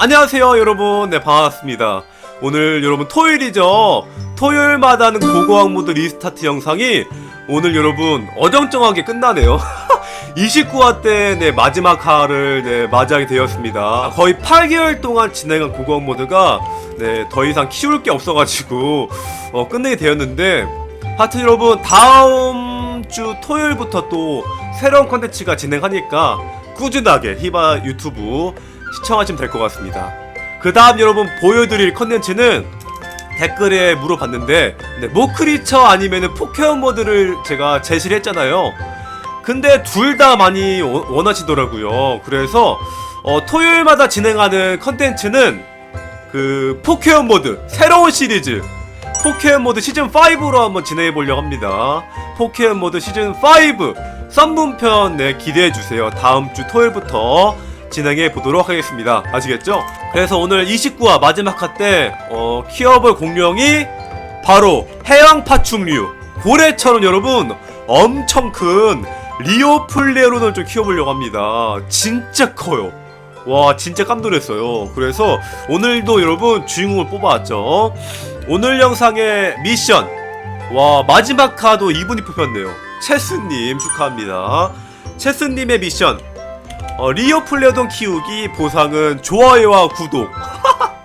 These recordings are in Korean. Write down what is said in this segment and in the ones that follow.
안녕하세요 여러분. 네 반갑습니다. 오늘 여러분 토요일이죠? 토요일마다 하는 고고학 모드 리스타트 영상이 오늘 여러분 어정쩡하게 끝나네요. 29화 때 네, 마지막 화를 네, 맞이하게 되었습니다. 거의 8개월 동안 진행한 고고학 모드가 네, 더 이상 키울 게 없어가지고 어, 끝내게 되었는데 하여튼 여러분 다음 주 토요일부터 또 새로운 컨텐츠가 진행하니까 꾸준하게 히바 유튜브 시청하시면 될 것 같습니다. 그 다음 여러분 보여드릴 컨텐츠는 댓글에 물어봤는데 네, 모크리처 아니면은 포켓몬 모드를 제가 제시를 했잖아요. 근데 둘 다 많이 원- 원하시더라고요. 그래서 어, 토요일마다 진행하는 컨텐츠는 그 포켓몬 모드 새로운 시리즈 포켓몬 모드 시즌 5로 한번 진행해 보려고 합니다. 포켓몬 모드 시즌 5 썸문편 네, 기대해 주세요. 다음 주 토요일부터 진행해 보도록 하겠습니다. 아시겠죠? 그래서 오늘 29화 마지막 화때 어, 키워볼 공룡이 바로 해양 파충류 고래처럼 여러분 엄청 큰 리오플레로를 좀 키워보려고 합니다. 진짜 커요. 와 진짜 깜놀했어요. 그래서 오늘도 여러분 주인공을 뽑아왔죠. 오늘 영상의 미션 와 마지막 카도 이분이 뽑혔네요. 체스님 축하합니다. 체스님의 미션 어, 리오 플레어돈 키우기 보상은 좋아요와 구독.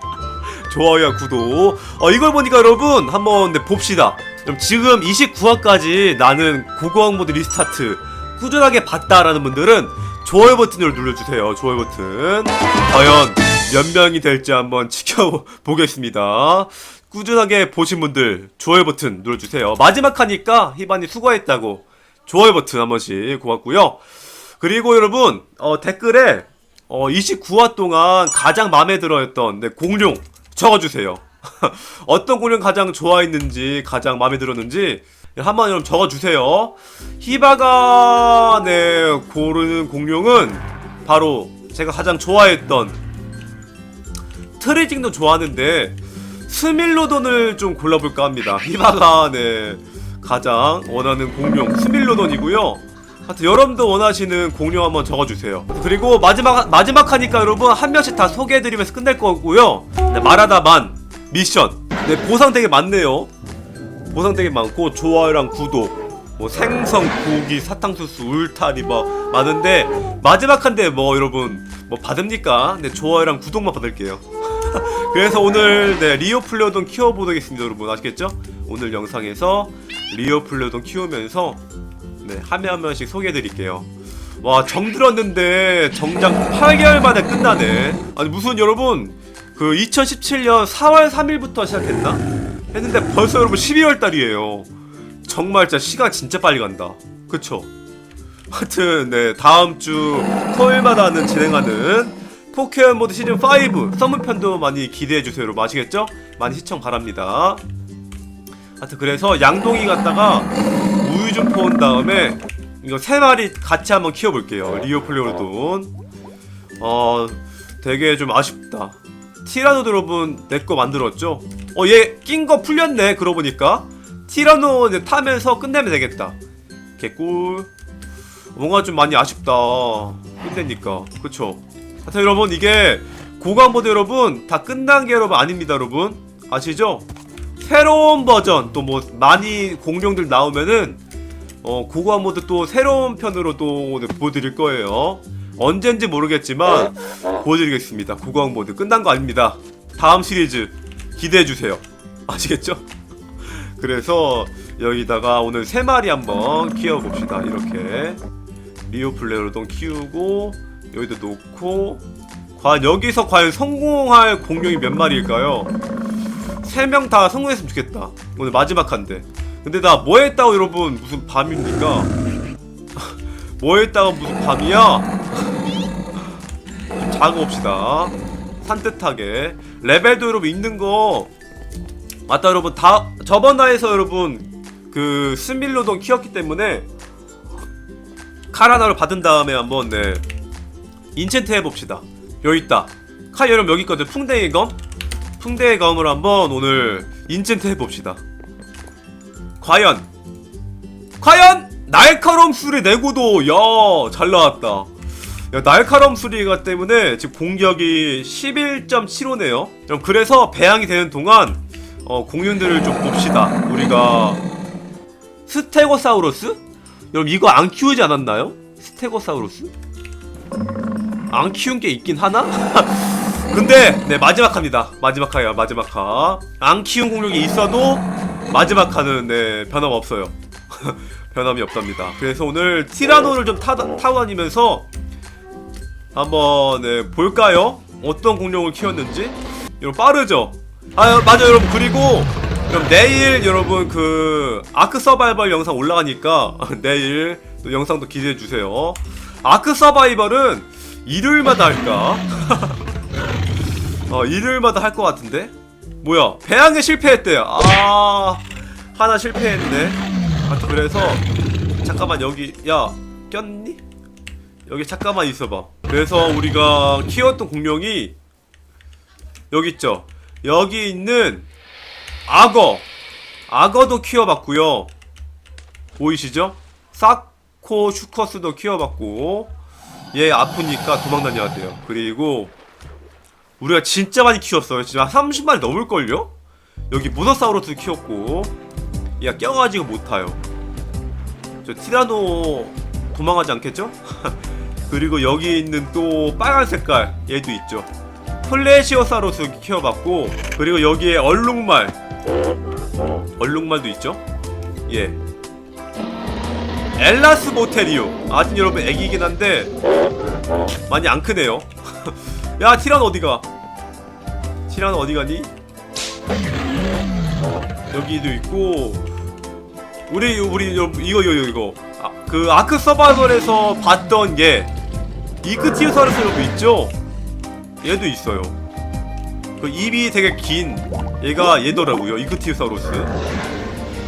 좋아요와 구독. 어, 이걸 보니까 여러분 한번 네, 봅시다. 그럼 지금 29화까지 나는 고고학 모드 리스타트 꾸준하게 봤다라는 분들은 좋아요 버튼을 눌러주세요. 좋아요 버튼. 과연 몇 명이 될지 한번 지켜보겠습니다. 꾸준하게 보신 분들 좋아요 버튼 눌러주세요. 마지막 하니까 희반이 수고했다고 좋아요 버튼 한 번씩 고맙고요. 그리고 여러분 어, 댓글에 어, 29화 동안 가장 마음에 들어했던 네, 공룡 적어주세요. 어떤 공룡 가장 좋아했는지 가장 마음에 들었는지 한번 여러분 적어주세요. 히바가 네 고르는 공룡은 바로 제가 가장 좋아했던 트레징도 좋아하는데 스밀로돈을 좀 골라볼까 합니다. 히바가 네 가장 원하는 공룡 스밀로돈이고요. 하여튼 여러분도 원하시는 공룡 한번 적어주세요. 그리고 마지막 마지막 하니까 여러분 한 명씩 다 소개해드리면서 끝낼 거고요. 네, 말하다 만 미션. 네 보상 되게 많네요. 보상 되게 많고 좋아요랑 구독, 뭐 생선, 고기, 사탕수수, 울타리 뭐 많은데 마지막 한데 뭐 여러분 뭐 받습니까? 네 좋아요랑 구독만 받을게요. 그래서 오늘 네 리오 플레어돈 키워보겠습니다 여러분 아시겠죠? 오늘 영상에서 리오 플레어돈 키우면서 네, 한 명 한 명씩 소개해드릴게요. 와, 정 들었는데 정작 8개월 만에 끝나네. 아니, 무슨 여러분, 그 2017년 4월 3일부터 시작했나? 했는데 벌써 여러분 12월 달이에요. 정말 진짜 시간 진짜 빨리 간다. 그쵸? 하여튼, 네, 다음 주 토요일마다 하는 진행하는 포켓몬 모드 시즌 5 썸문편도 많이 기대해주세요. 여러분 아시겠죠? 많이 시청 바랍니다. 하여튼 그래서 양동이 갔다가 우유 좀 퍼온 다음에 이거 세 마리 같이 한번 키워볼게요. 리오플레오돈. 어, 되게 좀 아쉽다. 여러분 내거 만들었죠? 어, 얘 낀 거 풀렸네. 그러고 보니까 티라노 이제 타면서 끝내면 되겠다. 개꿀. 뭔가 좀 많이 아쉽다. 끝내니까. 그쵸? 하여튼 여러분 이게 고강모드 여러분 다 끝난 게 여러분 아닙니다 여러분 아시죠? 새로운 버전 또 뭐 많이 공룡들 나오면은 어 고고한 모드 또 새로운 편으로 또 네, 보여드릴 거예요 언젠지 모르겠지만 보여드리겠습니다 고고한 모드 끝난 거 아닙니다 다음 시리즈 기대해 주세요 아시겠죠? 그래서 여기다가 오늘 세 마리 한번 키워 봅시다 이렇게 리오플레로돈 키우고 여기도 놓고 과연 여기서 과연 성공할 공룡이 몇 마리일까요? 세 명 다 성공했으면 좋겠다. 오늘 마지막 한데. 근데 나 뭐 했다고 여러분 무슨 밤입니까? 뭐 했다고 무슨 밤이야? 좀 작업합시다. 산뜻하게. 레벨도 여러분 있는 거 맞다 여러분 다 저번 나에서 여러분 그 스밀로돈 키웠기 때문에 칼 하나를 받은 다음에 한번 네 인챈트 해봅시다 여기 있다 칼 여러분 여기 있거든 풍뎅이 검 풍뎅이 검을 한번 오늘 인챈트 해봅시다 과연 과연 날카로움 수리 내고도 야 잘 나왔다 야, 날카로움 수리가 때문에 지금 공격이 11.75네요. 그럼 그래서 배양이 되는 동안 어, 공룡들을 좀 봅시다. 우리가 스테고사우루스? 여러분 이거 안 키우지 않았나요? 스테고사우루스? 안 키운 게 있긴 하나? 근데 네 마지막 합니다. 마지막 화야 마지막 화. 안 키운 공룡이 있어도 마지막 화는 네 변함 없어요. 변함이 없답니다. 그래서 오늘 티라노를 좀 타, 타고 다니면서 한번 네, 볼까요? 어떤 공룡을 키웠는지. 여러분 빠르죠? 아 맞아 여러분 그리고 그럼 내일 여러분 그 아크 서바이벌 영상 올라가니까 내일 또 영상도 기대해 주세요. 아크 서바이벌은 일요일마다 할까? 어 일요일마다 할 것 같은데 뭐야? 배양에 실패했대요. 아 하나 실패했네. 아 그래서 잠깐만 여기 야 꼈니? 여기 잠깐만 있어봐. 그래서 우리가 키웠던 공룡이 여기 있죠? 여기 있는 악어. 악어도 키워봤고요. 보이시죠? 사코 슈커스도 키워봤고. 얘 아프니까 도망 다녀야 돼요. 그리고 우리가 진짜 많이 키웠어요. 진짜 한 30마리 넘을걸요? 여기 모사사우루스 키웠고 얘가 껴가지고 못 타요. 저 티라노 도망가지 않겠죠? 그리고 여기 있는 또 빨간 색깔 얘도 있죠. 플래시오사우루스 키워봤고 그리고 여기에 얼룩말 얼룩말도 있죠? 예. 엘라스 모테리오 아직 여러분 애기이긴 한데 많이 안 크네요. 야 티란 어디가? 티란 어디 가니? 여기도 있고 우리 우리 요- 이거 이거 이거 아, 그 아크 서바이벌에서 봤던 얘 이크티우사르스도 있죠? 얘도 있어요. 그 입이 되게 긴 얘가 얘더라고요 이크티우사우루스.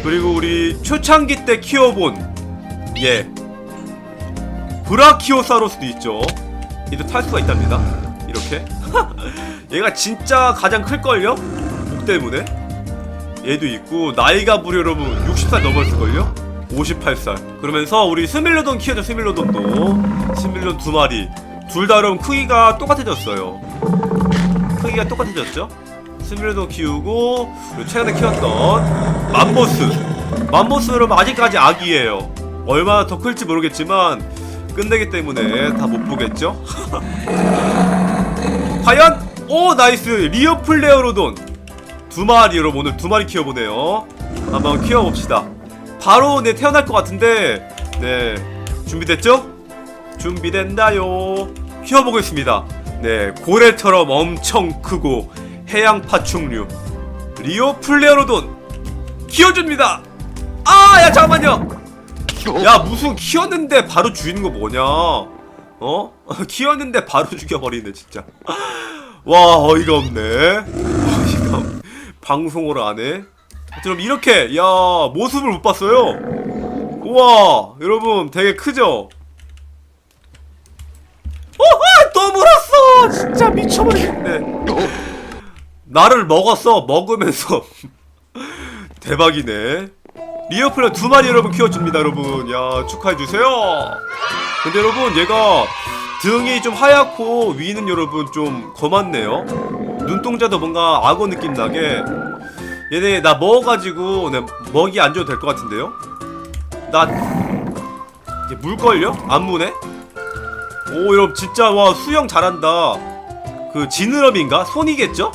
그리고 우리 초창기 때 키워본 얘 브라키오사우루스도 있죠. 얘도 탈 수가 있답니다. 이렇게 얘가 진짜 가장 클걸요? 목 때문에 얘도 있고 나이가 여러분 60살 넘었을걸요? 58살 그러면서 우리 스밀로돈 키워줘 스밀로돈도 스밀로돈 두 마리 둘다 여러분 크기가 똑같아졌어요 크기가 똑같아졌죠? 스밀로돈 키우고 최근에 키웠던 맘보스 맘보스 여러분 아직까지 아기예요 얼마나 더 클지 모르겠지만 끝내기 때문에 다 못 보겠죠? 과연? 오 나이스. 리어 플레어로돈. 두 마리 여러분. 오늘 두 마리 키워보네요. 한번 키워봅시다. 바로 네 태어날 것 같은데. 네. 준비됐죠? 준비된다요? 키워보겠습니다. 네 고래처럼 엄청 크고 해양 파충류. 리오 플레어로돈. 키워줍니다. 아 야 잠깐만요. 야 무슨 키웠는데 바로 죽이는 거 뭐냐? 어? 키웠는데 바로 죽여버리네 진짜 와 어이가 없네. 어이가 없... 방송을 안해? 그럼 이렇게 야 모습을 못 봤어요? 우와 여러분 되게 크죠? 어아 또 물었어! 진짜 미쳐버리겠네. 나를 먹었어 먹으면서. 대박이네. 리어플레 두 마리 여러분 키워줍니다 여러분. 야 축하해주세요. 근데 여러분 얘가 등이 좀 하얗고 위는 여러분 좀 검았네요 눈동자도 뭔가 악어 느낌 나게 얘네 나 먹어가지고 내 먹이 안 줘도 될 것 같은데요 나 이게 물걸요? 안 무네? 오 여러분 진짜 와 수영 잘한다 그 지느러미인가? 손이겠죠?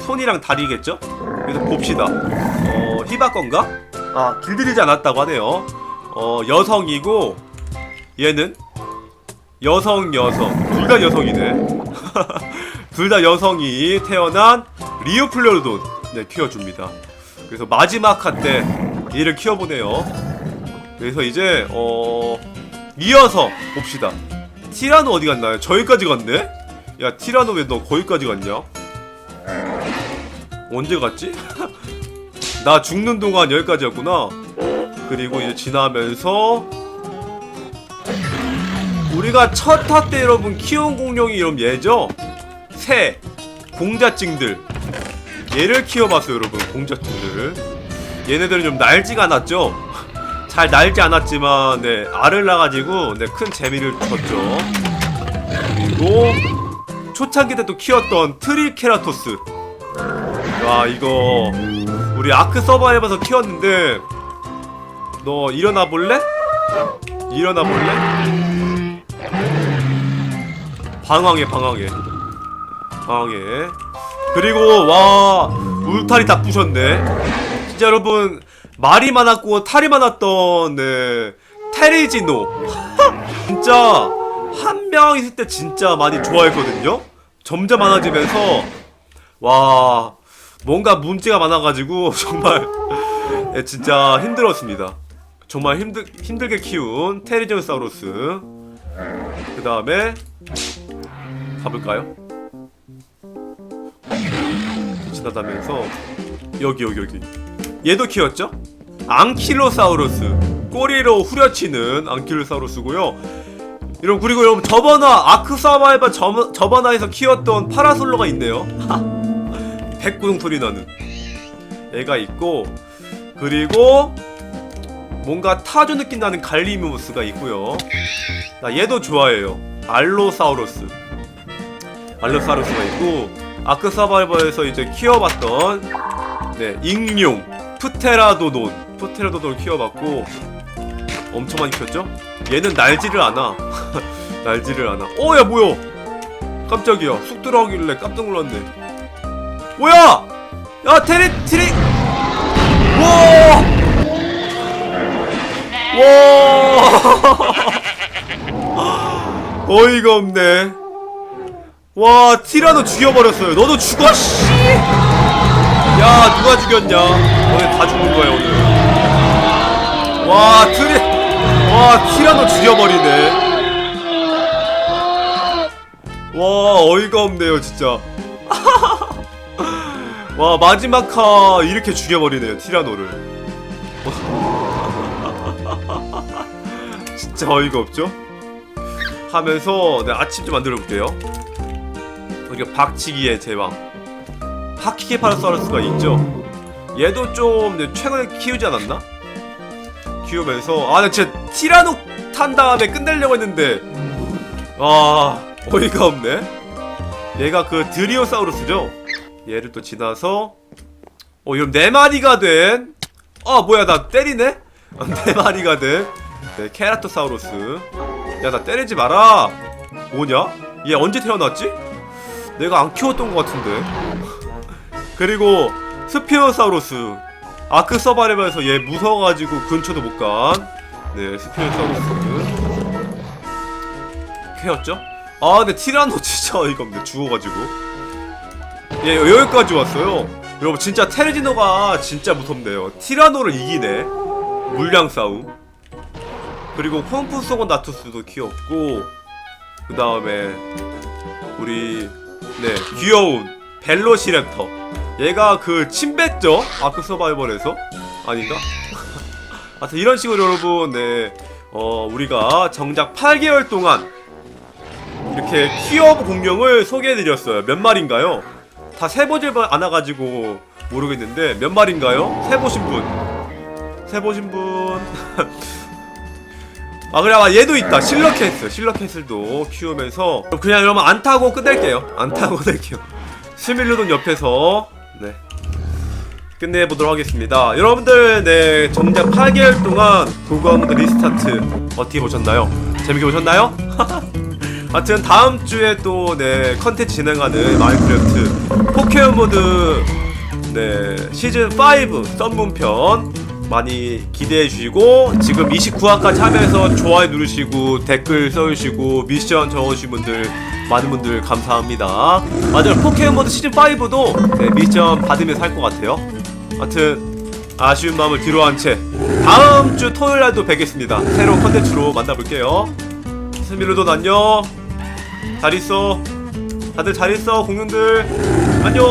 손이랑 다리겠죠? 그래서 봅시다 어 히바건가? 아 길들이지 않았다고 하네요 어 여성이고 얘는 여성 여성 둘 다 여성이네 둘 다 여성이 태어난 리오플레오돈 네 키워줍니다 그래서 마지막 한 때 얘를 키워보네요 그래서 이제 어 이어서 봅시다 티라노 어디 갔나요? 저기까지 갔네? 야 티라노 왜 너 거기까지 갔냐? 언제 갔지? 나 죽는 동안 여기까지였구나 그리고 이제 지나면서 우리가 첫타때 여러분 키운 공룡이 이런 얘죠? 새 공자증들 얘를 키워봤어요 여러분 공자증들 얘네들은 좀 날지가 않았죠? 잘 날지 않았지만 네 알을 낳아가지고 네, 큰 재미를 줬죠 그리고 초창기 때 또 키웠던 트리케라토스 와 이거 우리 아크 서바이벌에서 키웠는데 너 일어나 볼래? 일어나 볼래? 방황해 방황해. 방황해. 그리고 와 울타리 딱 부셨네. 진짜 여러분 말이 많았고 탈이 많았던 네 테리지노. 진짜 한 명 있을 때 진짜 많이 좋아했거든요? 점점 많아지면서. 와 뭔가 문제가 많아가지고 정말 예, 진짜 힘들었습니다. 정말 힘들, 힘들게 키운 테리지노사우루스. 그 다음에 가볼까요? 지나다면서 여기 여기 여기. 얘도 키웠죠? 앙킬로사우루스. 꼬리로 후려치는 앙킬로사우루스고요. 여러분 그리고 여러분 저번화 아크 서바이벌 저, 저번화에서 키웠던 파라솔로가 있네요. 백구동 소리 나는. 얘가 있고 그리고 뭔가 타조 느낌 나는 갈리무스가 있고요. 나 얘도 좋아해요. 알로사우루스 알로사우루스가 있고 아크 서바이벌에서 이제 키워봤던 네 익룡 프테라도돈. 프테라도돈을 키워봤고 엄청 많이 키웠죠? 얘는 날지를 않아. 날지를 않아. 어야 뭐야? 깜짝이야. 쑥 들어가길래 깜짝 놀랐네. 뭐야? 야 테리 트리! 와! 와! 어이가 없네. 와, 티라노 죽여버렸어요. 너도 죽어, 씨! 야, 누가 죽였냐? 너네 다 죽는 거야, 오늘. 와, 트리, 와, 티라노 죽여버리네. 와, 어이가 없네요, 진짜. 와, 마지막 카 이렇게 죽여버리네요, 티라노를. 진짜 어이가 없죠? 하면서 네, 아침 좀 만들어 볼게요. 우리가 박치기의 제왕 파키케파라사우루스가 있죠. 얘도 좀 네, 최근에 키우지 않았나? 키우면서 아, 나 진짜 티라노 탄 다음에 끝내려고 했는데 아 어이가 없네. 얘가 그 드리오사우루스죠. 얘를 또 지나서 어, 이런 네 마리가 된. 아 뭐야 나 때리네? 어, 네 마리가 된. 네, 케라토사우루스. 야, 나 때리지 마라. 뭐냐? 얘 언제 태어났지? 내가 안 키웠던 것 같은데. 그리고 스피노사우루스. 아크 서바이벌에서 얘 무서워가지고 근처도 못 간. 네, 스피노사우루스. 캐였죠? 아, 근데 티라노 진짜 없네. 죽어가지고. 얘 여기까지 왔어요. 여러분, 진짜 테르지노가 진짜 무섭네요. 티라노를 이기네. 물량 싸움. 그리고 콩푸소곤 나투스도 키웠고 그 다음에 우리 네 귀여운 벨로시랩터 얘가 그 침뱉죠 아크 서바이벌에서 아닌가? 하여튼 이런 식으로 여러분 네 어, 우리가 정작 8개월 동안 이렇게 키워본 공룡을 소개해드렸어요 몇 마리인가요? 다 세보질 않아가지고 모르겠는데 몇 마리인가요? 세보신 분 세보신 분 아 그래 아 얘도 있다. 실러 캐슬. 실러 캐슬도 키우면서 그냥 여러분 안 타고 끝낼게요. 안 타고 끝낼게요. 스밀루돈 옆에서 네. 끝내보도록 하겠습니다. 여러분들 네 정작 8개월 동안 도그아웃 리스타트 어떻게 보셨나요? 재밌게 보셨나요? 하여튼 다음 주에 또네 컨텐츠 진행하는 마인크래프트 포켓몬 모드 네 시즌 5 썸문편 많이 기대해 주시고 지금 29화까지 하면서 좋아요 누르시고 댓글 써주시고 미션 적어주신 분들 많은 분들 감사합니다. 맞아요 포켓몬 시즌 5도 네, 미션 받으면서 할 것 같아요. 하여튼 아쉬운 마음을 뒤로 한 채 다음 주 토요일 날도 뵙겠습니다. 새로운 컨텐츠로 만나볼게요. 스미르돈 안녕. 잘 있어. 다들 잘 있어 공룡들. 안녕